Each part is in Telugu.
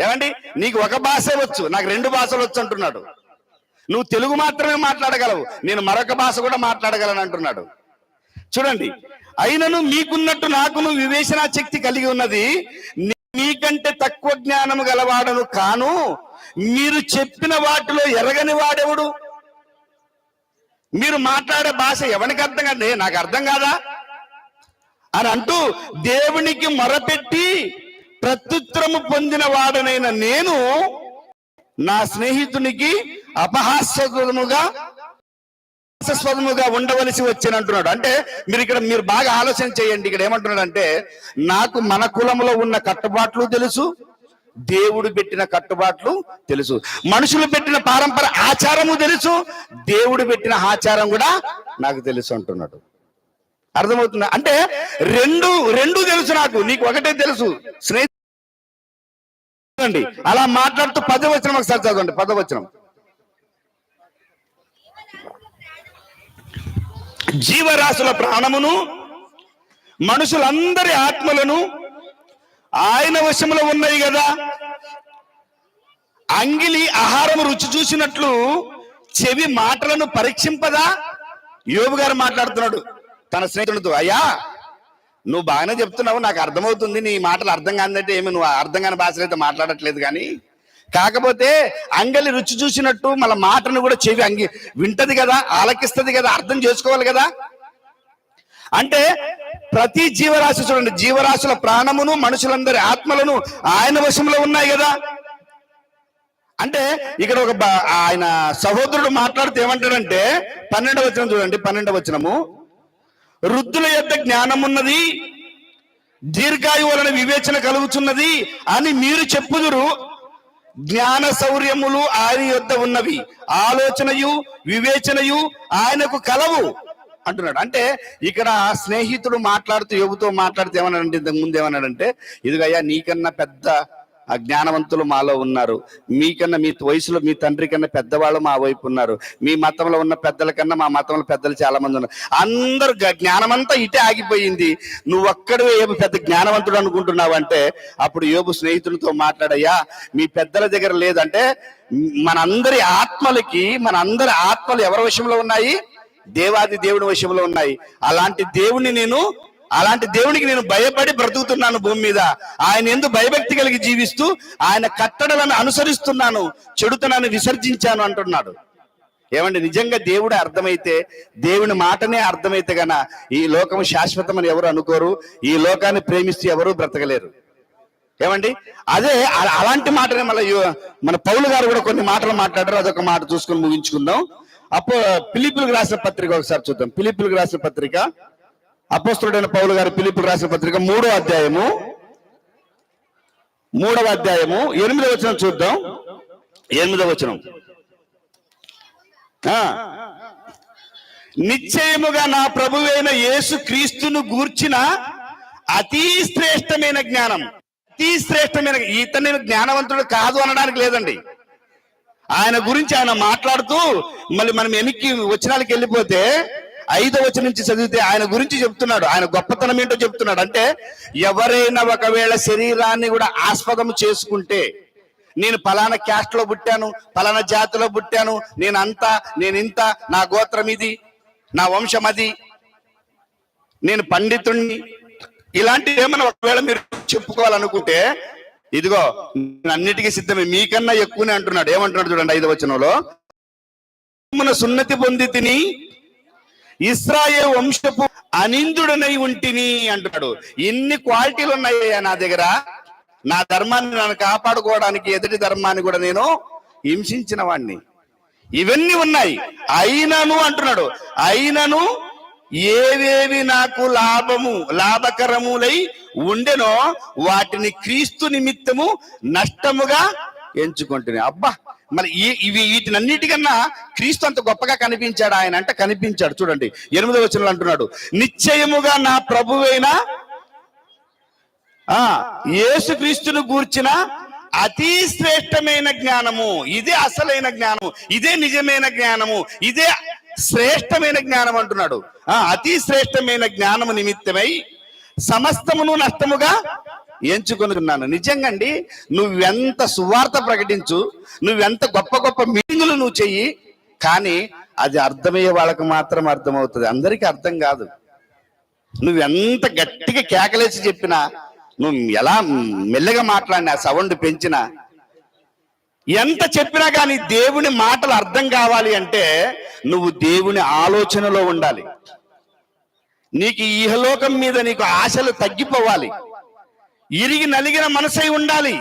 ఏమండి? నీకు ఒక భాష వచ్చు నాకు రెండు భాషలు వచ్చు అంటున్నాడు. నువ్వు తెలుగు మాత్రమే మాట్లాడగలవు నేను మరొక భాష కూడా మాట్లాడగలను అంటున్నాడు. చూడండి అయినను మీకున్నట్టు నాకును వివేచన శక్తి కలిగి ఉన్నది మీకంటే తక్కువ జ్ఞానము గలవాడను కాను మీరు చెప్పిన వాటిలో ఎరగని వాడెవడు? మీరు మాట్లాడే భాష ఎవరికి అర్థం కాదు? నాకు అర్థం కాదా? అని అంటూ దేవునికి మొరపెట్టి ప్రత్యుత్తరము పొందిన వాడనైన నేను నా స్నేహితునికి అపహాస్యముగా హాస్యాస్పదముగా ఉండవలసి వచ్చిన అంటున్నాడు అంటే మీరు ఇక్కడ మీరు బాగా ఆలోచన చేయండి. ఇక్కడ ఏమంటున్నాడు అంటే నాకు మన కులంలో ఉన్న కట్టుబాట్లు తెలుసు దేవుడు పెట్టిన కట్టుబాట్లు తెలుసు. మనుషులు పెట్టిన పారంపర ఆచారము తెలుసు దేవుడు పెట్టిన ఆచారం కూడా నాకు తెలుసు అంటున్నాడు. అర్థమవుతుందా? అంటే రెండు రెండు తెలుసు నాకు నీకు ఒకటే తెలుసు. చదవండి. అలా మాట్లాడుతూ పదవచనం ఒకసారి చదవండి పదవచనం జీవరాశుల ప్రాణమును మనుషులందరి ఆత్మలను ఆయన వశములో ఉన్నాయి కదా. అంగిలి ఆహారం రుచి చూసినట్లు చెవి మాటలను పరీక్షింపదా? యోబు గారు మాట్లాడుతున్నాడు తన స్నేహితుడితో అయ్యా నువ్వు బాగానే చెప్తున్నావు నాకు అర్థమవుతుంది నీ మాటలు అర్థం కాదంటే ఏమి నువ్వు అర్థం కాని భాషలు అయితే మాట్లాడట్లేదు కానీ. కాకపోతే అంగలి రుచి చూసినట్టు మళ్ళీ మాటను కూడా చెవి అంగి వింటది కదా ఆలకిస్తుంది కదా అర్థం చేసుకోవాలి కదా. అంటే ప్రతి జీవరాశి చూడండి జీవరాశుల ప్రాణమును మనుషులందరి ఆత్మలను ఆయన వశంలో ఉన్నాయి కదా. అంటే ఇక్కడ ఒక ఆయన సహోదరుడు మాట్లాడితే ఏమంటాడంటే పన్నెండవ వచనం చూడండి పన్నెండవ వచనము. వృద్ధుల యొక్క జ్ఞానం ఉన్నది దీర్ఘాయు వలన వివేచన కలుగుతున్నది అని మీరు చెప్పుదురు. జ్ఞాన శౌర్యములు ఆయన యొద్ద ఉన్నవి. ఆలోచనయు వివేచనయు ఆయనకు కలవు అంటున్నాడు. అంటే ఇక్కడ స్నేహితుడు మాట్లాడుతూ యువతో మాట్లాడితే ఏమన్నాడంటే ఇంతకు ముందు ఏమన్నాడంటే ఇదిగయ్యా నీకన్నా పెద్ద ఆ జ్ఞానవంతులు మాలో ఉన్నారు. మీకన్నా మీ వయసులో మీ తండ్రి కన్నా పెద్దవాళ్ళు మా వైపు ఉన్నారు. మీ మతంలో ఉన్న పెద్దల కన్నా మా మతంలో పెద్దలు చాలా మంది ఉన్నారు. అందరు జ్ఞానమంతా ఇటే ఆగిపోయింది. నువ్వు ఒక్కడు ఏమి పెద్ద జ్ఞానవంతుడు అనుకుంటున్నావు అంటే అప్పుడు యోబు స్నేహితులతో మాట్లాడయ్యా మీ పెద్దల దగ్గర లేదంటే మనందరి ఆత్మలకి మన అందరి ఆత్మలు ఎవరి విషయంలో ఉన్నాయి? దేవాది దేవుని విషయంలో ఉన్నాయి. అలాంటి దేవుని నేను అలాంటి దేవునికి నేను భయపడి బ్రతుకుతున్నాను భూమి మీద. ఆయన ఎందు భయభక్తి కలిగి జీవిస్తూ ఆయన కట్టడలను అనుసరిస్తున్నాను. చెడుతనాన్ని విసర్జించాను అంటున్నాడు. ఏమండి నిజంగా దేవుడు అర్థమైతే దేవుని మాటనే అర్థమైతే గన ఈ లోకం శాశ్వతమని ఎవరు అనుకోరు ఈ లోకాన్ని ప్రేమిస్తూ ఎవరు బ్రతకలేరు. ఏమండి అదే అలాంటి మాటనే మళ్ళీ మన పౌలు గారు కూడా కొన్ని మాటలు మాట్లాడారు అదొక మాట చూసుకొని ముగించుకుందాం. అపో పిలిపులకు రాసిన పత్రిక ఒకసారి చూద్దాం. పిలిపులకు రాసిన పత్రిక అపస్తుడైన పౌలు గారు పిలుపు రాసిన పత్రిక మూడో అధ్యాయము. మూడవ అధ్యాయము. ఎనిమిదవ వచనం చూద్దాం. ఎనిమిదవ వచనం. నిశ్చయముగా నా ప్రభువైన యేసు క్రీస్తును గూర్చిన అతి శ్రేష్టమైన జ్ఞానం. అతి శ్రేష్టమైన నేను జ్ఞానవంతుడు కాదు అనడానికి లేదండి. ఆయన గురించి ఆయన మాట్లాడుతూ మళ్ళీ మనం ఎనికి వచనాలకు వెళ్ళిపోతే ఐదో వచనం నుంచి చదివితే ఆయన గురించి చెప్తున్నాడు. ఆయన గొప్పతనం ఏంటో చెప్తున్నాడు. అంటే ఎవరైనా ఒకవేళ శరీరాన్ని కూడా ఆస్పదం చేసుకుంటే నేను పలానా క్యాస్ట్లో పుట్టాను పలానా జాతిలో పుట్టాను నేను అంతా నేను ఇంత నా గోత్రం ఇది నా వంశం అది నేను పండితుణ్ణి. ఇలాంటివి ఏమైనా ఒకవేళ మీరు చెప్పుకోవాలనుకుంటే ఇదిగో నేను అన్నిటికీ సిద్ధమే. మీకన్నా ఎక్కువనే అంటున్నాడు. ఏమంటున్నాడు చూడండి ఐదు వచనంలో? మన సున్నతి పొంది తిని ఇస్రాయే వంశపు అనిందుడనై ఉంటిని అంటున్నాడు. ఇన్ని క్వాలిటీలు ఉన్నాయ్యా నా దగ్గర. నా ధర్మాన్ని నన్ను కాపాడుకోవడానికి ఎదుటి ధర్మాన్ని కూడా నేను హింసించిన వాణ్ణి. ఇవన్నీ ఉన్నాయి. అయినను అంటున్నాడు. అయినను ఏవేవి నాకు లాభము లాభకరములై ఉండెనో వాటిని క్రీస్తు నిమిత్తము నష్టముగా ఎంచుకుంటున్నాయి. అబ్బా! మరి ఈ ఇవి వీటినన్నిటికన్నా క్రీస్తు అంత గొప్పగా కనిపించాడు ఆయన అంటే కనిపించాడు. చూడండి ఎనిమిదో వచనంలో అంటున్నాడు. నిశ్చయముగా నా ప్రభువైన ఆ యేసుక్రీస్తును గూర్చిన అతి శ్రేష్టమైన జ్ఞానము. ఇదే అసలైన జ్ఞానము. ఇదే నిజమైన జ్ఞానము. ఇదే శ్రేష్టమైన జ్ఞానం అంటున్నాడు. ఆ అతి శ్రేష్టమైన జ్ఞానము నిమిత్తమై సమస్తమును నష్టముగా ఎంచుకొనుకున్నాను. నిజంగా అండి నువ్వెంత సువార్త ప్రకటించు నువ్వెంత గొప్ప గొప్ప మీటింగులు నువ్వు చెయ్యి కానీ అది అర్థమయ్యే వాళ్ళకి మాత్రం అర్థమవుతుంది. అందరికీ అర్థం కాదు. నువ్వెంత గట్టిగా కేకలేసి చెప్పినా నువ్వు ఎలా మెల్లగా మాట్లాడినా సౌండ్ పెంచినా ఎంత చెప్పినా కానీ దేవుని మాటలు అర్థం కావాలి అంటే నువ్వు దేవుని ఆలోచనలో ఉండాలి. నీకు ఈహలోకం ఇహలోకం మీద నీకు ఆశలు తగ్గిపోవాలి. ఇరిగి నలిగిన మనసై ఉండాలి.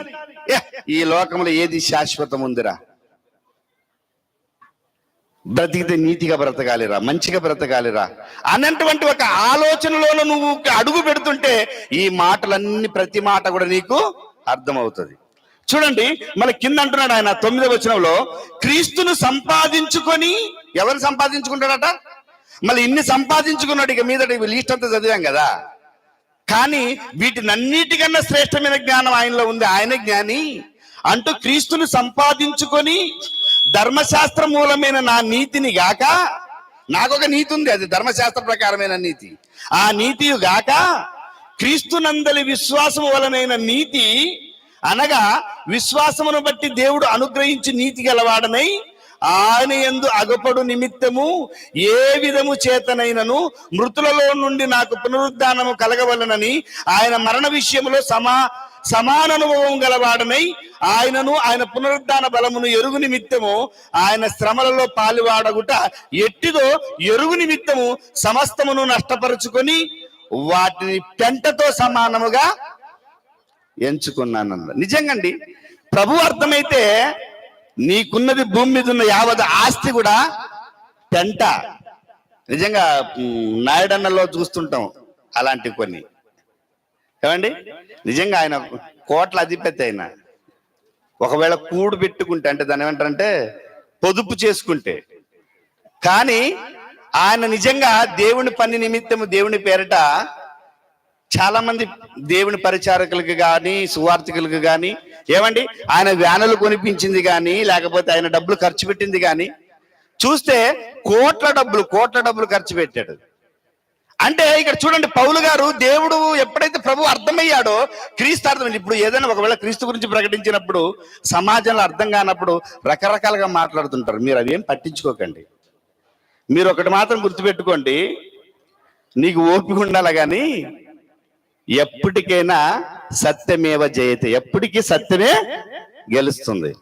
ఏ, ఈ లోకంలో ఏది శాశ్వతం ఉందిరా బ్రతికితే నీతిగా బ్రతకాలిరా మంచిగా బ్రతకాలిరా. అన్నటువంటి ఒక ఆలోచనలో నువ్వు అడుగు పెడుతుంటే ఈ మాటలన్నీ ప్రతి మాట కూడా నీకు అర్థమవుతుంది. చూడండి మళ్ళీ కింద అంటున్నాడు ఆయన తొమ్మిదవ వచనంలో క్రీస్తును సంపాదించుకొని ఎవరు సంపాదించుకుంటాడట? మళ్ళీ ఇన్ని సంపాదించుకున్నాడు ఇక మీద లీస్ట్ అంతా చదివాం కదా. కానీ వీటినన్నిటికన్నా శ్రేష్టమైన జ్ఞానం ఆయనలో ఉంది. ఆయన జ్ఞాని. అంటూ క్రీస్తుని సంపాదించుకొని ధర్మశాస్త్ర మూలమైన నా నీతిని గాక నాకొక నీతి ఉంది. అది ధర్మశాస్త్ర ప్రకారమైన నీతి. ఆ నీతి గాక క్రీస్తునందలి విశ్వాసము వలనైన నీతి అనగా విశ్వాసమును బట్టి దేవుడు అనుగ్రహించి నీతి గలవాడనై ఆయన ఎందు అగపడు నిమిత్తము ఏ విధము చేతనైనను మృతులలో నుండి నాకు పునరుద్ధానము కలగవలనని ఆయన మరణ విషయంలో సమా సమాన అనుభవం గలవాడనై ఆయనను ఆయన పునరుద్ధాన బలమును ఎరుగు నిమిత్తము ఆయన శ్రమలలో పాలువాడగుట ఎట్టిదో ఎరుగు నిమిత్తము సమస్తమును నష్టపరుచుకొని వాటిని పెంటతో సమానముగా ఎంచుకున్నాను నిజంగండి ప్రభు అర్థమైతే నీకున్నది భూమి మీద ఉన్న యావత్ ఆస్తి కూడా పెంట నిజంగా నాయుడన్నలో చూస్తుంటాం అలాంటి కొన్ని. ఏమండి? నిజంగా ఆయన కోట్ల అధిపతి ఆయన. ఒకవేళ కూడు పెట్టుకుంటే అంటే దాని ఏమంటారంటే పొదుపు చేసుకుంటే. కానీ ఆయన నిజంగా దేవుని పని నిమిత్తము దేవుని పేరిట చాలా మంది దేవుని పరిచారకులకు కానీ సువార్థికులకు కానీ ఏమండి? ఆయన వ్యానులు కొనిపించింది కానీ లేకపోతే ఆయన డబ్బులు ఖర్చు పెట్టింది కానీ చూస్తే కోట్ల డబ్బులు కోట్ల డబ్బులు ఖర్చు పెట్టాడు. అంటే ఇక్కడ చూడండి పౌలు గారు దేవుడు ఎప్పుడైతే ప్రభు అర్థమయ్యాడో క్రీస్తు అర్థం ఇప్పుడు ఏదైనా ఒకవేళ క్రీస్తు గురించి ప్రకటించినప్పుడు సమాజంలో అర్థం కానప్పుడు రకరకాలుగా మాట్లాడుతుంటారు. మీరు అవేం పట్టించుకోకండి. మీరు ఒకటి మాత్రం గుర్తుపెట్టుకోండి. నీకు ఓపిక ఉండాలి కానీ ఎప్పటికైనా సత్యమేవ జయతే. ఎప్పటికీ సత్యమే గెలుస్తుంది.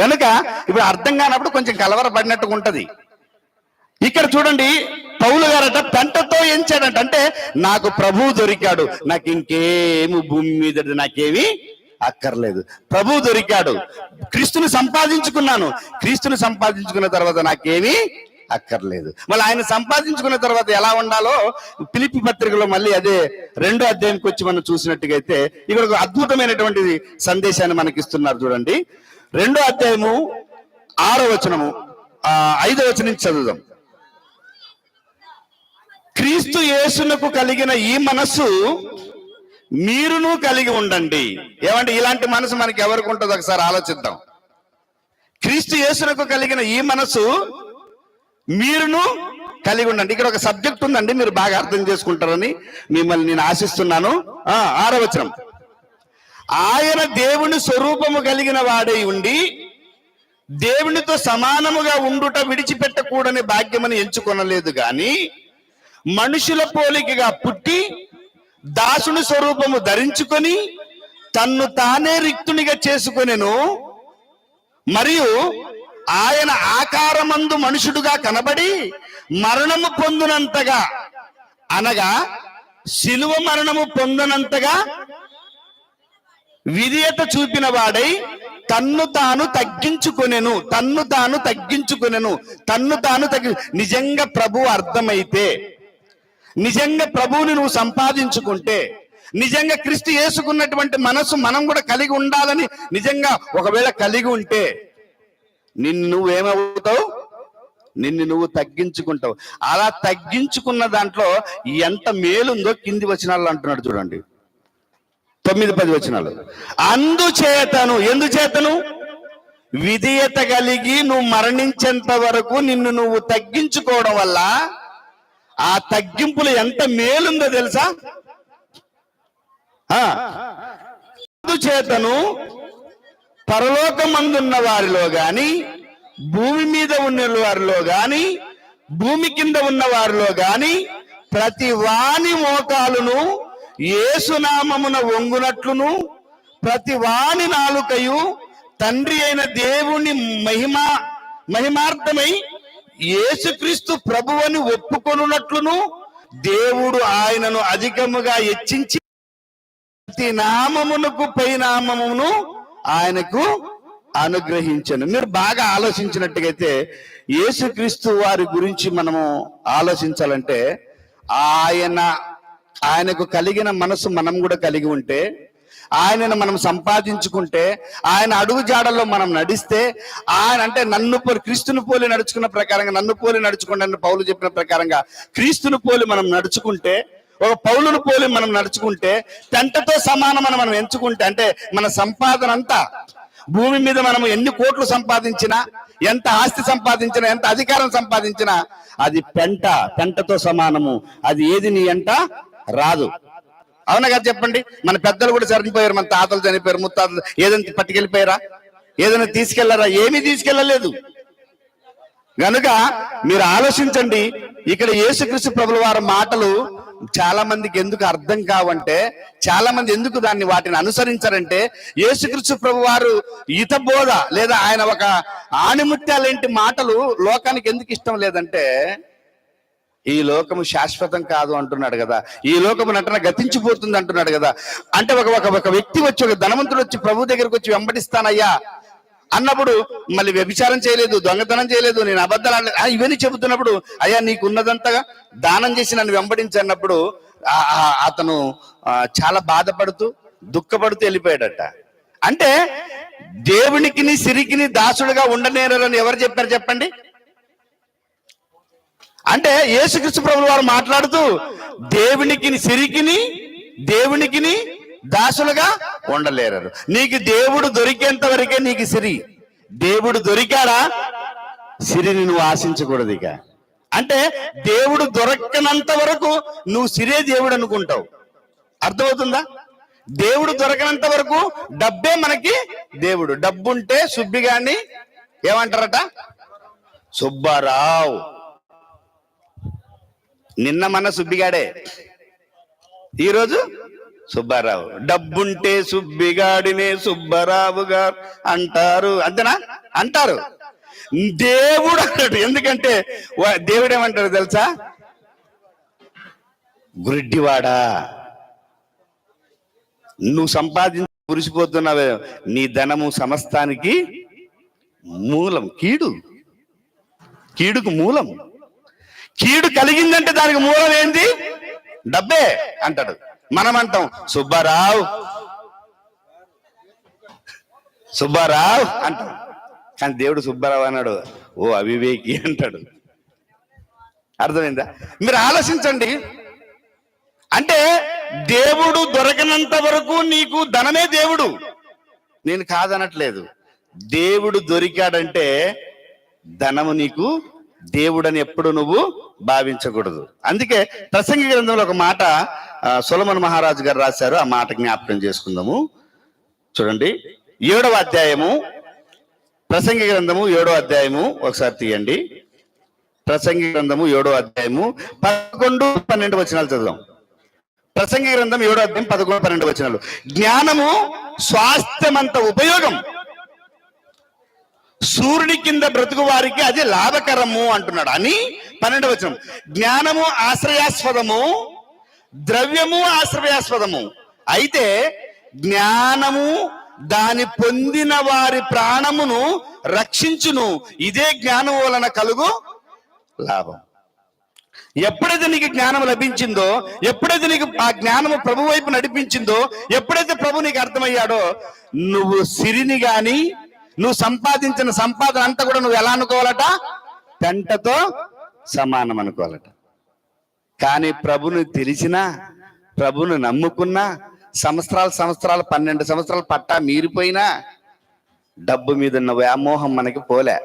గనుక ఇప్పుడు అర్థం కానప్పుడు కొంచెం కలవరపడినట్టుగా ఉంటది. ఇక్కడ చూడండి పౌలు గారట పెంటతో ఎంచాడంట అంటే నాకు ప్రభువు దొరికాడు. నాకు ఇంకేమి భూమి మీద నాకేమి అక్కర్లేదు. ప్రభువు దొరికాడు. క్రీస్తుని సంపాదించుకున్నాను. క్రీస్తుని సంపాదించుకున్న తర్వాత నాకేమీ అక్కర్లేదు. మళ్ళీ ఆయన సంపాదించుకున్న తర్వాత ఎలా ఉండాలో పిలిపి పత్రికలో మళ్ళీ అదే రెండో అధ్యాయంకి వచ్చి మనం చూసినట్టుగా అయితే ఇక్కడ ఒక అద్భుతమైనటువంటి సందేశాన్ని మనకి ఇస్తున్నారు చూడండి. రెండో అధ్యాయము ఆరో వచనము ఐదో వచనం చదువుదాం. క్రీస్తు యేసునకు కలిగిన ఈ మనస్సు మీరును కలిగి ఉండండి. ఏమంటే ఇలాంటి మనసు మనకి ఎవరికి ఉంటుందో ఒకసారి ఆలోచిద్దాం. క్రీస్తు యేసునకు కలిగిన ఈ మనసు మీరును కలిగి ఉండండి. ఇక్కడ ఒక సబ్జెక్ట్ ఉందండి మీరు బాగా అర్థం చేసుకుంటారని మిమ్మల్ని నేను ఆశిస్తున్నాను. ఆ ఆయన దేవుని స్వరూపము కలిగిన వాడై ఉండి దేవునితో సమానముగా ఉండుట విడిచిపెట్టకూడని భాగ్యమని ఎంచుకొనలేదు గాని మనుషుల పోలికగా పుట్టి దాసుని స్వరూపము ధరించుకొని తన్ను తానే రిక్తునిగా చేసుకొనెను. మరియు ఆయన ఆకారమందు మనుషుడుగా కనబడి మరణము పొందునంతగా అనగా శిలువ మరణము పొందనంతగా విధేయత చూపిన వాడై తన్ను తాను తగ్గించుకొనెను తన్ను తాను తగ్గించుకొనెను తన్ను తాను తగ్గి నిజంగా ప్రభు అర్థమైతే నిజంగా ప్రభువుని నువ్వు సంపాదించుకుంటే నిజంగా క్రీస్తు వేసుకున్నటువంటి మనసు మనం కూడా కలిగి ఉండాలని నిజంగా ఒకవేళ కలిగి ఉంటే నిన్ను నువ్వేమవుతావు? నిన్ను నువ్వు తగ్గించుకుంటావు. అలా తగ్గించుకున్న దాంట్లో ఎంత మేలుందో కింది వచనాలు అంటున్నాడు చూడండి. తొమ్మిది పది వచనాలు. అందుచేతను ఎందుచేతను? విధేయత కలిగి నువ్వు మరణించేంత వరకు నిన్ను నువ్వు తగ్గించుకోవడం వల్ల ఆ తగ్గింపులు ఎంత మేలుందో తెలుసా? ఆ, పరలోకమందున్న వారిలో గాని భూమి మీద ఉన్న వారిలో గాని భూమి కింద ఉన్న వారిలో గాని ప్రతి వాని మోకాలును ఏసునామమున వంగునట్లును ప్రతి వాని నాలుకయు తండ్రి అయిన దేవుని మహిమ మహిమార్థమై యేసుక్రీస్తు ప్రభువని ఒప్పుకొనున్నట్లును దేవుడు ఆయనను అధికముగా హెచ్చించి ప్రతి నామమునకు పై నామమును ఆయనకు అనుగ్రహించను. మీరు బాగా ఆలోచించినట్టుగైతే యేసుక్రీస్తు వారి గురించి మనము ఆలోచించాలంటే ఆయన ఆయనకు కలిగిన మనసు మనం కూడా కలిగి ఉంటే ఆయనను మనం సంపాదించుకుంటే ఆయన అడుగు జాడల్లో మనం నడిస్తే ఆయన అంటే నన్ను పోలి క్రీస్తుని పోలి నడుచుకున్న ప్రకారంగా నన్ను పోలి నడుచుకుంటే పౌలు చెప్పిన ప్రకారంగా క్రీస్తుని పోలి మనం నడుచుకుంటే ఒక పౌలును పోలి మనం నడుచుకుంటే తెంటతో సమానమని మనం ఎంచుకుంటే అంటే మన సంపాదన అంతా భూమి మీద మనం ఎన్ని కోట్లు సంపాదించినా ఎంత ఆస్తి సంపాదించినా ఎంత అధికారం సంపాదించినా అది పెంట పెంటతో సమానము. అది ఏది నీ అంట? రాదు. అవునా కదా చెప్పండి? మన పెద్దలు కూడా చనిపోయారు మన తాతలు చనిపోయారు ముత్తాతలు ఏదైనా పట్టుకెళ్ళిపోయారా? ఏదైనా తీసుకెళ్ళారా ఏమీ తీసుకెళ్ళలేదు. గనుక మీరు ఆలోచించండి ఇక్కడ యేసుక్రీస్తు ప్రభుల వారి మాటలు చాలా మందికి ఎందుకు అర్థం కావంటే చాలా మంది ఎందుకు దాన్ని వాటిని అనుసరించారంటే యేసుక్రీస్తు ప్రభు వారు ఈత బోధ లేదా ఆయన ఒక ఆణిముత్యాలేంటి మాటలు లోకానికి ఎందుకు ఇష్టం లేదంటే ఈ లోకము శాశ్వతం కాదు అంటున్నాడు కదా. ఈ లోకము నటన గతించిపోతుంది అంటున్నాడు కదా. అంటే ఒక ఒక ఒక వ్యక్తి వచ్చి ఒక ధనవంతుడు వచ్చి ప్రభు దగ్గరకు వచ్చి వెంబడిస్తానయ్యా అన్నప్పుడు మళ్ళీ వ్యభిచారం చేయలేదు దొంగతనం చేయలేదు నేను అబద్ధాలు ఇవన్నీ చెబుతున్నప్పుడు అయ్యా నీకు ఉన్నదంతగా దానం చేసి నన్ను వెంబడించి అన్నప్పుడు అతను చాలా బాధపడుతూ దుఃఖపడుతూ వెళ్ళిపోయాడట. అంటే దేవునికిని సిరికిని దాసుడుగా ఉండనేరని ఎవరు చెప్పారు చెప్పండి? అంటే యేసుక్రీస్తు ప్రభులు వారు మాట్లాడుతూ దేవునికిని సిరికిని దేవునికిని దాసులుగా ఉండలేరు. నీకు దేవుడు దొరికేంత వరకే నీకు సిరి. దేవుడు దొరికాడా? సిరిని నువ్వు ఆశించకూడదు ఇక అంటే దేవుడు దొరకనంత వరకు నువ్వు సిరే దేవుడు అనుకుంటావు. అర్థమవుతుందా? దేవుడు దొరకనంత వరకు డబ్బే మనకి దేవుడు. డబ్బుంటే సుబ్బిగాన్ని ఏమంటారట? సుబ్బారావు. నిన్న మన సుబ్బిగాడే. ఈరోజు సుబ్బారావు. డబ్బుంటే సుబ్బిగాడినే సుబ్బారావు గారు అంటారు. అంతేనా? అంటారు. దేవుడు అన్నాడు ఎందుకంటే వా- దేవుడు ఏమంటాడు తెలుసా? గురిడ్డివాడా. నువ్వు సంపాదించి కురిసిపోతున్నావే నీ ధనము సమస్తానికి మూలం కీడు. కీడుకు మూలం. కీడు కలిగిందంటే దానికి మూలం ఏంది? డబ్బే అంటాడు. మనం అంటాం సుబ్బారావు. సుబ్బారావు అంటాం. కానీ దేవుడు సుబ్బారావు అన్నాడు ఓ అవివేకి అంటాడు. అర్థమైందా? మీరు ఆలోచించండి. అంటే దేవుడు దొరకనంత వరకు నీకు ధనమే దేవుడు. నేను కాదనట్లేదు. దేవుడు దొరికాడంటే ధనము నీకు దేవుడని ఎప్పుడు నువ్వు భావించకూడదు. అందుకే ప్రసంగి గ్రంథంలో ఒక మాట సులమన్ మహారాజు గారు రాశారు ఆ మాట జ్ఞాపకం చేసుకుందాము. చూడండి ఏడవ అధ్యాయము ప్రసంగి గ్రంథము ఏడో అధ్యాయము ఒకసారి తీయండి. ప్రసంగి గ్రంథము ఏడో అధ్యాయము పదకొండు పన్నెండు వచనాలు చదుదాం ప్రసంగి గ్రంథం ఏడో అధ్యాయం పదకొండు పన్నెండు వచనాలు. జ్ఞానము స్వాస్థ్యమంత ఉపయోగం. సూర్యుని కింద బ్రతుకు వారికి అది లాభకరము అంటున్నాడు. అని పన్నెండు వచనం. జ్ఞానము ఆశ్రయాస్పదము ద్రవ్యము ఆశ్రయాస్పదము. అయితే జ్ఞానము దాని పొందిన వారి ప్రాణమును రక్షించును. ఇదే జ్ఞానం వలన కలుగు లాభం. ఎప్పుడైతే నీకు జ్ఞానం లభించిందో ఎప్పుడైతే నీకు ఆ జ్ఞానము ప్రభు వైపు నడిపించిందో ఎప్పుడైతే ప్రభు నీకు అర్థమయ్యాడో నువ్వు సిరిని గాని నువ్వు సంపాదించిన సంపాదన అంతా కూడా నువ్వు ఎలా అనుకోవాలట? పెంటతో సమానం అనుకోవాలట. కానీ ప్రభుని తెలిసినా ప్రభుని నమ్ముకున్నా సంవత్సరాలు సంవత్సరాలు పన్నెండు సంవత్సరాలు పట్టా మీరిపోయినా డబ్బు మీద ఉన్న వ్యామోహం మనకి పోలే.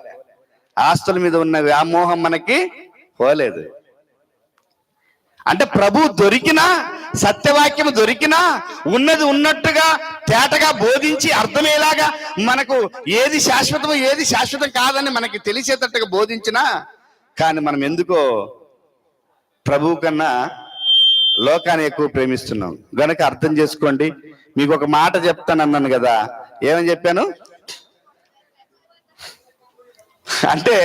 ఆస్తుల మీద ఉన్న వ్యామోహం మనకి పోలేదు. అంటే ప్రభు దొరికినా సత్యవాక్యం దొరికినా ఉన్నది ఉన్నట్టుగా తేటగా బోధించి అర్థమయ్యేలాగా మనకు ఏది శాశ్వతం ఏది శాశ్వతం కాదని మనకి తెలిసేటట్టుగా బోధించినా కానీ మనం ఎందుకో ప్రభువు కన్నా లోకాన్ని ఎక్కువ ప్రేమిస్తున్నాం. గనక అర్థం చేసుకోండి మీకు ఒక మాట చెప్తాను అన్నాను కదా ఏమని చెప్పాను? అంటే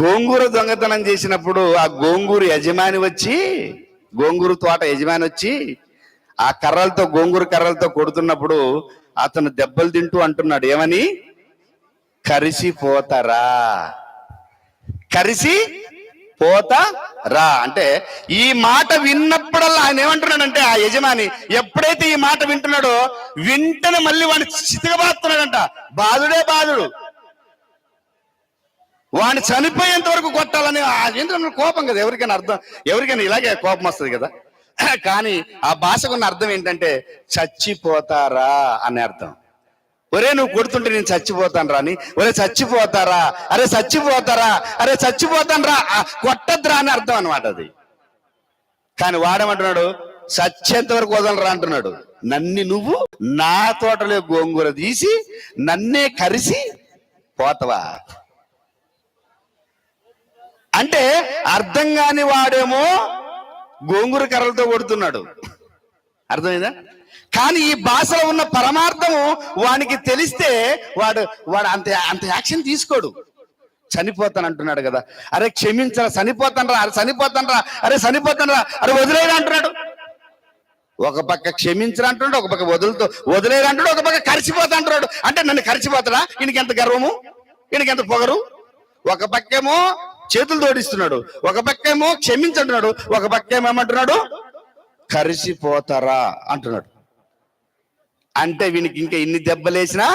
గోంగూర దొంగతనం చేసినప్పుడు ఆ గోంగూర యజమాని వచ్చి గోంగూర తోట యజమాని వచ్చి ఆ కర్రలతో గోంగూర కర్రలతో కొడుతున్నప్పుడు అతను దెబ్బలు తింటూ అంటున్నాడు ఏమని? కరిసిపోతారా? కరిసి పోతా రా. అంటే ఈ మాట విన్నప్పుడల్లా ఆయన ఏమంటున్నాడంటే ఆ యజమాని ఎప్పుడైతే ఈ మాట వింటున్నాడో వింటనే మళ్ళీ వాడిని చితకబాస్తున్నాడంట బాధుడే బాధుడు. వాడిని చనిపోయేంత వరకు కొట్టాలని ఆ ఏంటంటే కోపం కదా ఎవరికైనా అర్థం ఎవరికైనా ఇలాగే కోపం వస్తుంది కదా. కానీ ఆ భాషకున్న అర్థం ఏంటంటే చచ్చిపోతారా అనే అర్థం. ఒరే నువ్వు కొడుతుంటే నేను చచ్చిపోతాను రాని. ఒరే చచ్చిపోతారా? అరే చచ్చిపోతారా? అరే చచ్చిపోతాను రా. ఆ, కొట్టద్దురా అని అర్థం అనమాట అది. కానీ వాడమంటున్నాడు? చచ్చేంత వరకు వదలరా అంటున్నాడు. నన్ని నువ్వు నా తోటలో గోంగూర తీసి నన్నే కరిసి పోతవా? అంటే అర్థం కాని వాడేమో గోంగూర కర్రలతో కొడుతున్నాడు. అర్థమైందా? కానీ ఈ భాషలో ఉన్న పరమార్థము వానికి తెలిస్తే వాడు వాడు అంత అంత యాక్షన్ తీసుకోడు. చనిపోతాను అంటున్నాడు కదా. అరే క్షమించరా చనిపోతాను రా అరే చనిపోతాను రా అరే చనిపోతాను రా అరే వదిలేరా అంటున్నాడు. ఒక పక్క క్షమించరా అంటున్నాడు ఒక పక్క వదులుతూ వదిలేరా అంటున్నాడు ఒక పక్క కరిచిపోతా అంటున్నాడు. అంటే నన్ను కరిచిపోతాడా? ఈయనకి ఎంత గర్వము? ఈయనకి ఎంత పొగరు? ఒక పక్కేమో చేతులు తోడిస్తున్నాడు. ఒక పక్కేమో క్షమించంటున్నాడు. ఒక పక్కేమో ఏమంటున్నాడు కరిసిపోతారా అంటున్నాడు. అంటే వీనికి ఇంకా ఇన్ని దెబ్బలేసినా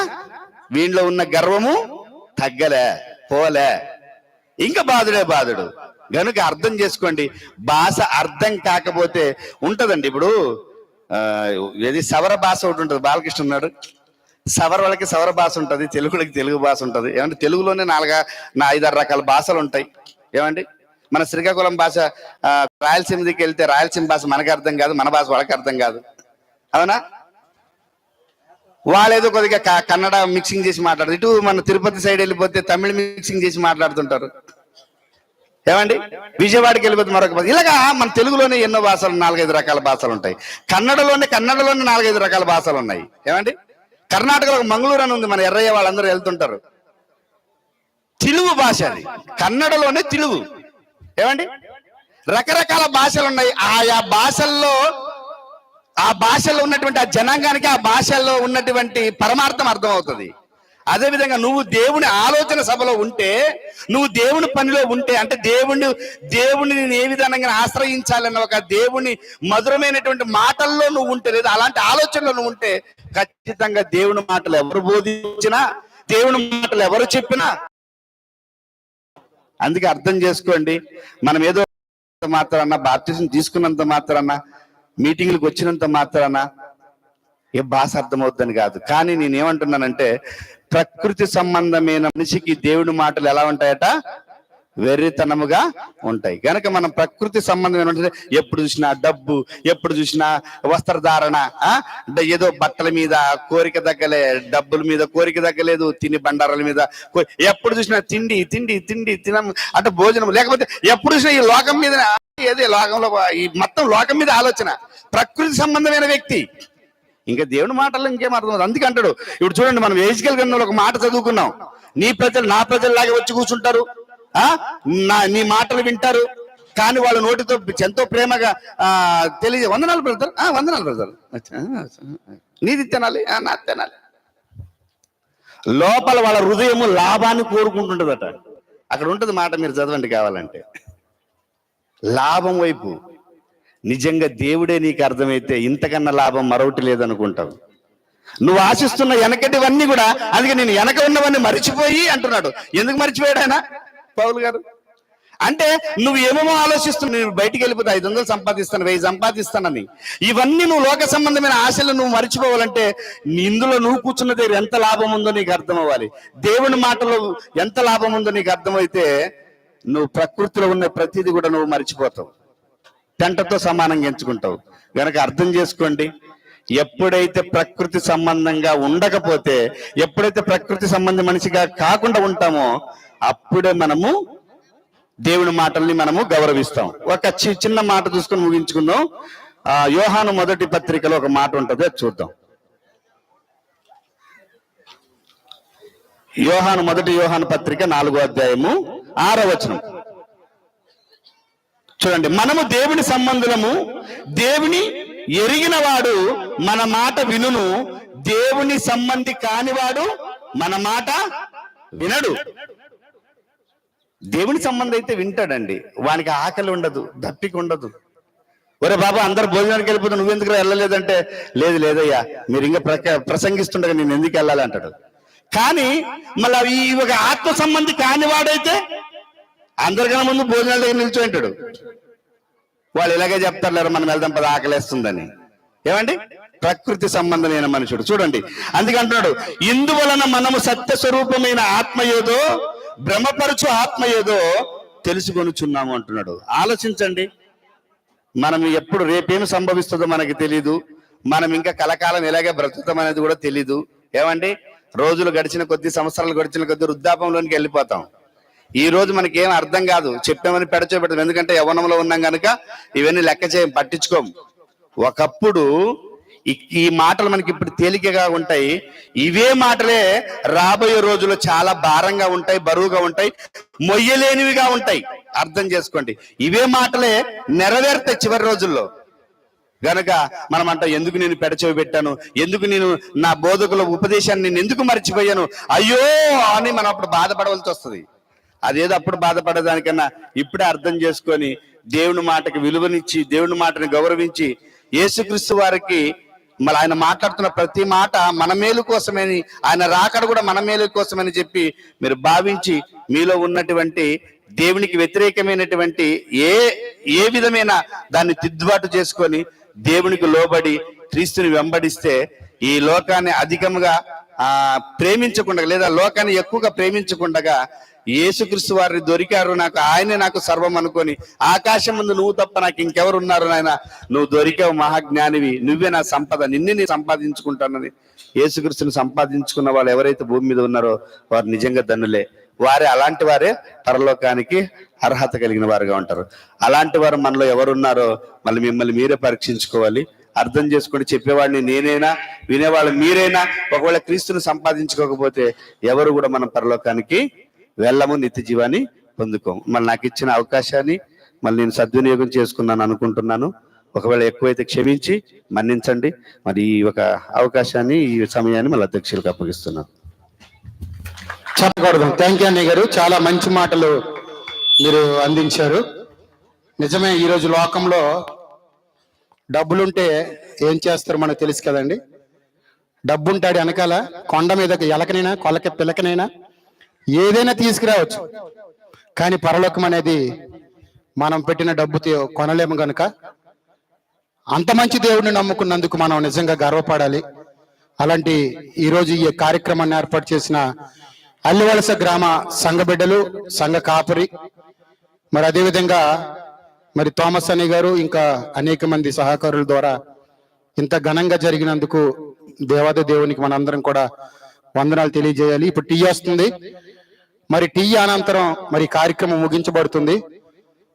వీనిలో ఉన్న గర్వము తగ్గలే పోలే. ఇంకా బాధుడే బాధుడు. గనుక అర్థం చేసుకోండి భాష అర్థం కాకపోతే ఉంటదండి ఇప్పుడు ఏది సవర భాష ఒకటి ఉంటుంది బాలకృష్ణ ఉన్నాడు. సవర వాళ్ళకి సవర భాష ఉంటుంది తెలుగులకి తెలుగు భాష ఉంటుంది. ఏమంటే తెలుగులోనే నాలుగా నా ఐదారు రకాల భాషలు ఉంటాయి. ఏమండి? మన శ్రీకాకుళం భాష రాయలసీమ దిక్కు వెళ్తే రాయలసీమ భాష మనకు అర్థం కాదు మన భాష వాళ్ళకి అర్థం కాదు. అవునా? వాళ్ళేదో కొద్దిగా కన్నడ మిక్సింగ్ చేసి మాట్లాడతారు ఇటు మన తిరుపతి సైడ్ వెళ్ళిపోతే తమిళ మిక్సింగ్ చేసి మాట్లాడుతుంటారు. ఏమండి? విజయవాడకి వెళ్ళిపోతే మరొక ఇలాగా మన తెలుగులోనే ఎన్నో భాషలు నాలుగైదు రకాల భాషలు ఉంటాయి. కన్నడలోనే కన్నడలోనే నాలుగైదు రకాల భాషలు ఉన్నాయి. ఏమండి? కర్ణాటకలో మంగళూరు అని ఉంది మన ఎర్రయ్య వాళ్ళందరూ వెళ్తుంటారు. తెలుగు భాష అది. కన్నడలోనే తెలుగు. ఏమండి? రకరకాల భాషలు ఉన్నాయి. ఆయా భాషల్లో ఆ భాషలో ఉన్నటువంటి ఆ జనాంగానికి ఆ భాషల్లో ఉన్నటువంటి పరమార్థం అర్థమవుతుంది. అదే విధంగా నువ్వు దేవుని ఆలోచన సభలో ఉంటే నువ్వు దేవుని పనిలో ఉంటే అంటే దేవుని దేవుని నేను ఏ విధంగా ఆశ్రయించాలన్న ఒక దేవుని మధురమైనటువంటి మాటల్లో నువ్వు ఉంటే లేదా అలాంటి ఆలోచనలో నువ్వు ఉంటే ఖచ్చితంగా దేవుని మాటలు ఎవరు బోధించినా దేవుని మాటలు ఎవరు చెప్పినా అందుకే అర్థం చేసుకోండి. మనం ఏదో మాత్రాన బాప్తిజం తీసుకున్నంత మాత్రాన మీటింగ్లకు వచ్చినంత మాత్రాన ఏ భాష అర్థమవుద్దని కాదు. కానీ నేనేమంటున్నానంటే ప్రకృతి సంబంధమైన మనిషికి దేవుడి మాటలు ఎలా ఉంటాయట? వెర్రితనముగా ఉంటాయి. కనుక మనం ప్రకృతి సంబంధమైన ఎప్పుడు చూసినా డబ్బు ఎప్పుడు చూసినా వస్త్రధారణ ఆ? ఏదో బట్టల మీద కోరిక తగ్గలే డబ్బుల మీద కోరిక తగ్గలేదు తిని బండారాల మీద ఎప్పుడు చూసినా తిండి తిండి తిండి తినం అంటే భోజనం లేకపోతే ఎప్పుడు చూసినా ఈ లోకం మీద ఏది లోకంలో ఈ మొత్తం లోకం మీద ఆలోచన. ప్రకృతి సంబంధమైన వ్యక్తి. ఇంకా దేవుని మాటల్లో ఇంకేం అర్థం అందుకే అంటాడు ఇప్పుడు చూడండి మనం ఏజికల్ గన్న ఒక మాట చదువుకున్నాం. నీ ప్రజలు నా ప్రజల్లాగే వచ్చి కూర్చుంటారు. ఆ? నా నీ మాటలు వింటారు. కానీ వాళ్ళ నోటితో ఎంతో ప్రేమగా ఆ తెలియ వందనాలు బ్రదర్. ఆ వందనాలు బ్రదర్. నీది తినాలి. ఆ, తినాలి. లోపల వాళ్ళ హృదయము లాభాన్ని కోరుకుంటుంటదట. అక్కడ ఉంటుంది మాట మీరు చదవండి కావాలంటే. లాభం వైపు. నిజంగా దేవుడే నీకు అర్థమైతే ఇంతకన్నా లాభం మరొకటి లేదనుకుంటావు. నువ్వు ఆశిస్తున్న వెనకటివన్నీ కూడా అందుకే నేను వెనక ఉన్నవన్నీ మరిచిపోయి అంటున్నాడు. ఎందుకు మరిచిపోయాడు ఆయన? పౌలు గారు. అంటే నువ్వు ఏమేమో ఆలోచిస్తున్నావు నేను బయటికి వెళ్ళిపోతే ఐదు వందలు సంపాదిస్తాను వెయ్యి సంపాదిస్తానని. ఇవన్నీ నువ్వు లోక సంబంధమైన ఆశలు నువ్వు మర్చిపోవాలంటే ఇందులో నువ్వు కూర్చున్న దగ్గర ఎంత లాభం ఉందో నీకు అర్థం అవ్వాలి దేవుని మాటలో ఎంత లాభం ఉందో నీకు అర్థమైతే నువ్వు ప్రకృతిలో ఉన్న ప్రతిదీ కూడా నువ్వు మర్చిపోతావు. పెంటతో సమానంగా ఎంచుకుంటావు. కనుక అర్థం చేసుకోండి. ఎప్పుడైతే ప్రకృతి సంబంధంగా ఉండకపోతే ఎప్పుడైతే ప్రకృతి సంబంధ మనిషిగా కాకుండా ఉంటామో అప్పుడే మనము దేవుని మాటల్ని మనము గౌరవిస్తాం. ఒక చిన్న మాట చూసుకొని ముగించుకుందాం. ఆ యోహాను మొదటి పత్రికలో ఒక మాట ఉంటుంది అది చూద్దాం. యోహాను మొదటి యోహాను పత్రిక నాలుగో అధ్యాయము ఆరవచనం చూడండి మనము దేవుని సంబంధులము దేవుని ఎరిగిన వాడు మన మాట వినును దేవుని సంబంధి కానివాడు మన మాట వినడు. దేవుని సంబంధం అయితే వింటాడండి వానికి ఆకలి ఉండదు దప్పిక ఉండదు. ఒరే బాబా అందరు భోజనానికి వెళ్ళిపోతే నువ్వెందుకు వెళ్ళలేదంటే లేదు లేదయ్యా మీరు ఇంకా ప్రసంగిస్తుండగా నేను ఎందుకు వెళ్ళాలి అంటాడు. కానీ మళ్ళీ ఈ ఒక ఆత్మ సంబంధి కానివాడైతే అందరికన్నా ముందు భోజనాల దగ్గర నిల్చో అంటాడు వాళ్ళు ఇలాగే చెప్తారు మనం వెళ్దాం పద ఆకలేస్తుందని. ఏమండి? ప్రకృతి సంబంధమైన మనుషుడు. చూడండి. అందుకంటున్నాడు ఇందువలన మనము సత్య స్వరూపమైన ఆత్మ ఏదో భ్రమపరచు ఆత్మ ఏదో తెలుసుకొనుచున్నాము అంటున్నాడు. ఆలోచించండి. మనం ఎప్పుడు రేపేమి సంభవిస్తుందో మనకి తెలీదు. మనం ఇంకా కలకాలం ఇలాగే బ్రతుకుతాం అనేది కూడా తెలీదు. ఏమండి? రోజులు గడిచిన కొద్ది సంవత్సరాలు గడిచిన కొద్ది వృద్ధాపంలోనికి వెళ్ళిపోతాం. ఈ రోజు మనకి ఏం అర్థం కాదు. చెప్పామని పెడచోబెడతాం ఎందుకంటే యవనంలో ఉన్నాం కనుక ఇవన్నీ లెక్క చేయం పట్టించుకోం. ఒకప్పుడు ఈ- ఈ మాటలు మనకి ఇప్పుడు తేలికగా ఉంటాయి. ఇవే మాటలే రాబోయే రోజుల్లో చాలా భారంగా ఉంటాయి బరువుగా ఉంటాయి మొయ్యలేనివిగా ఉంటాయి. అర్థం చేసుకోండి. ఇవే మాటలే నెరవేరుతాయి చివరి రోజుల్లో. గనక మనమంట ఎందుకు నేను పెడచెవి పెట్టాను? ఎందుకు నేను నా బోధకుల ఉపదేశాన్ని నేను ఎందుకు మర్చిపోయాను? అయ్యో అని మనం అప్పుడు బాధపడవలసి వస్తుంది. అదేదో అప్పుడు బాధపడేదానికన్నా ఇప్పుడే అర్థం చేసుకొని దేవుని మాటకి విలువనిచ్చి దేవుని మాటని గౌరవించి యేసుక్రీస్తు వారికి మరి ఆయన మాట్లాడుతున్న ప్రతి మాట మన మేలు కోసమని ఆయన రాకడ కూడా మన మేలు కోసమని చెప్పి మీరు భావించి మీలో ఉన్నటువంటి దేవునికి వ్యతిరేకమైనటువంటి ఏ ఏ విధమైన దాన్ని తిద్దుబాటు చేసుకొని దేవునికి లోబడి క్రీస్తుని వెంబడిస్తే ఈ లోకాన్ని అధికంగా ఆ ప్రేమించకుండా లేదా లోకాన్ని ఎక్కువగా ప్రేమించకుండా యేసుక్రీస్తు వారిని దొరికారు. నాకు ఆయనే నాకు సర్వం అనుకొని ఆకాశం ముందు నువ్వు తప్ప నాకు ఇంకెవరు ఉన్నారు నాయన. నువ్వు దొరికావు మహాజ్ఞానివి. నువ్వే నా సంపద. నిన్ను నీ సంపాదించుకుంటానని యేసుక్రీస్తుని సంపాదించుకున్న వాళ్ళు ఎవరైతే భూమి మీద ఉన్నారో వారు నిజంగా ధనులే. వారే అలాంటి వారే పరలోకానికి అర్హత కలిగిన వారుగా ఉంటారు. అలాంటి వారు మనలో ఎవరున్నారో మళ్ళీ మిమ్మల్ని మీరే పరీక్షించుకోవాలి. అర్థం చేసుకొని చెప్పేవాడిని నేనైనా వినేవాళ్ళు మీరైనా ఒకవేళ క్రీస్తుని సంపాదించుకోకపోతే ఎవరు కూడా మనం పరలోకానికి వెళ్ళము నిత్య జీవాన్ని పొందుకోము. మళ్ళీ నాకు ఇచ్చిన అవకాశాన్ని మళ్ళీ నేను సద్వినియోగం చేసుకున్నాను అనుకుంటున్నాను. ఒకవేళ ఎక్కువైతే క్షమించి మన్నించండి. మరి ఈ ఒక అవకాశాన్ని ఈ సమయాన్ని మళ్ళీ అధ్యక్షులకు అప్పగిస్తున్నాను. చెప్పకూడదు. థ్యాంక్ యూ అన్నయ్య గారు. చాలా మంచి మాటలు మీరు అందించారు. నిజమే ఈరోజు లోకంలో డబ్బులుంటే ఏం చేస్తారు మనకు తెలుసు కదండి. డబ్బుంటాడు వెనకాల కొండ మీద ఎలకనైనా కొలక పిలకనైనా ఏదైనా తీసుకురావచ్చు. కానీ పరలోకం అనేది మనం పెట్టిన డబ్బుతో కొనలేము కనుక అంత మంచి దేవుడిని నమ్ముకున్నందుకు మనం నిజంగా గర్వపడాలి. అలాంటి ఈరోజు ఈ కార్యక్రమాన్ని ఏర్పాటు చేసిన అల్లివలస గ్రామ సంఘ బిడ్డలు సంఘ కాపురి మరి అదేవిధంగా మరి థామస్ అనే గారు ఇంకా అనేక మంది సహకారుల ద్వారా ఇంత ఘనంగా జరిగినందుకు దేవాద దేవునికి మనందరం కూడా వందనాలు తెలియజేయాలి. ఇప్పుడు టీ వస్తుంది. మరి టీ అనంతరం మరి కార్యక్రమం ముగించబడుతుంది.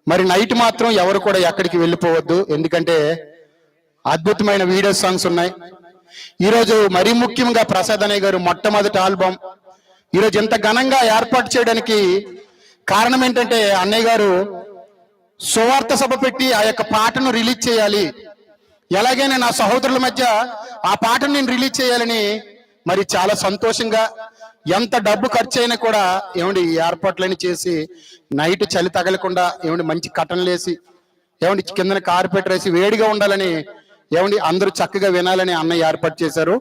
మరి నైట్ మాత్రం ఎవరు కూడా ఎక్కడికి వెళ్ళిపోవద్దు. ఎందుకంటే అద్భుతమైన వీడియో సాంగ్స్ ఉన్నాయి. ఈరోజు మరీ ముఖ్యంగా ప్రసాద్ అనే గారు మొట్టమొదటి ఆల్బమ్. ఈరోజు ఇంత ఘనంగా ఏర్పాటు చేయడానికి కారణం ఏంటంటే అన్నయ్య గారు సువార్త సభ పెట్టి ఆ యొక్క పాటను రిలీజ్ చేయాలి. ఎలాగైనా నా సహోదరుల మధ్య ఆ పాటను నేను రిలీజ్ చేయాలని మరి చాలా సంతోషంగా ఎంత డబ్బు ఖర్చు అయినా కూడా ఏమండి ఏర్పాట్లని చేసి నైట్ చలి తగలకుండా ఏమండి మంచి కట్టనలు వేసి ఏమండి కిందన కార్పెట్ వేసి వేడిగా ఉండాలని ఏమండి అందరూ చక్కగా వినాలని అన్నయ్య ఏర్పాటు చేశారు.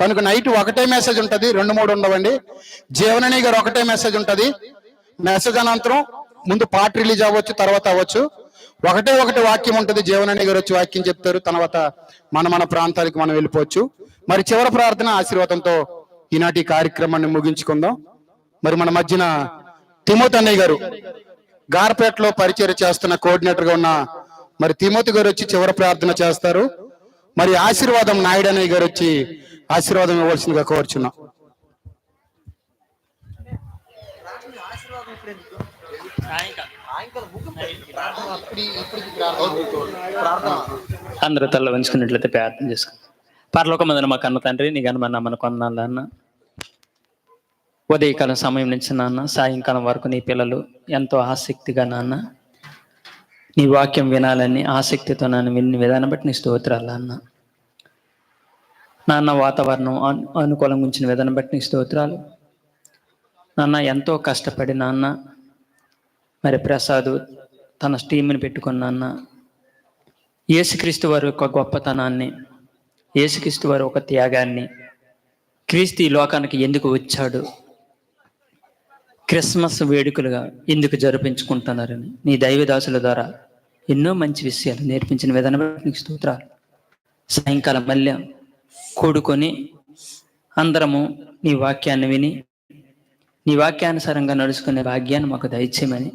కనుక నైట్ ఒకటే మెసేజ్ ఉంటుంది రెండు మూడు ఉండవండి. జీవనని గారు ఒకటే మెసేజ్ ఉంటుంది. మెసేజ్ అనంతరం ముందు పాట రిలీజ్ అవ్వచ్చు తర్వాత అవ్వచ్చు. ఒకటే ఒకటి వాక్యం ఉంటుంది జీవనని గారు వచ్చి వాక్యం చెప్తారు. తర్వాత మన మన ప్రాంతానికి మనం వెళ్ళిపోవచ్చు. మరి చివరి ప్రార్థన ఆశీర్వాదంతో ఈనాటి కార్యక్రమాన్ని ముగించుకుందాం. మరి మన మధ్యన తిమోత్ అన్నయ్య గారు గార్పేటలో పరిచయం చేస్తున్న కోఆర్డినేటర్గా ఉన్న మరి తిమోతి గారు వచ్చి చివరి ప్రార్థన చేస్తారు. మరి ఆశీర్వాదం నాయుడు నాయుడనయ్య గారు వచ్చి ఆశీర్వాదం ఇవ్వాల్సిందిగా కోరుచున్నాం. అందరూ తల్ల వంచుకున్నట్లయితే ప్రార్థన చేసుకుని పరలోక మా కన్న తండ్రి నీ కనుమ నమ్మను కొన్నాళ్ళు అన్న ఉదయకాలం సమయం నుంచి నాన్న సాయంకాలం వరకు నీ పిల్లలు ఎంతో ఆసక్తిగా నాన్న. నీ వాక్యం వినాలని ఆసక్తితో నన్ను విని విధానం బట్టి నీ స్తోత్రాలు అన్న. నాన్న వాతావరణం అనుకూలం అనుకూలంగా ఉంచిన విధానం బట్టి నీ స్తోత్రాలు. నాన్న ఎంతో కష్టపడి నాన్న. మరి ప్రసాద్ తన స్టీమ్ని పెట్టుకున్న నాన్న యేసుక్రీస్తు వారి యొక్క గొప్పతనాన్ని యేసుక్రీస్తు వారి ఒక త్యాగాన్ని క్రీస్తు ఈ లోకానికి ఎందుకు వచ్చాడు? క్రిస్మస్ వేడుకలుగా ఎందుకు జరిపించుకుంటున్నారని నీ దైవదాసుల ద్వారా ఎన్నో మంచి విషయాలు నేర్పించిన విధానం బట్టి స్తోత్రాలు. సాయంకాలం మళ్ళీ కూడుకొని అందరము నీ వాక్యాన్ని విని నీ వాక్యానుసారంగా నడుచుకునే భాగ్యాన్ని మాకు దయచేయమని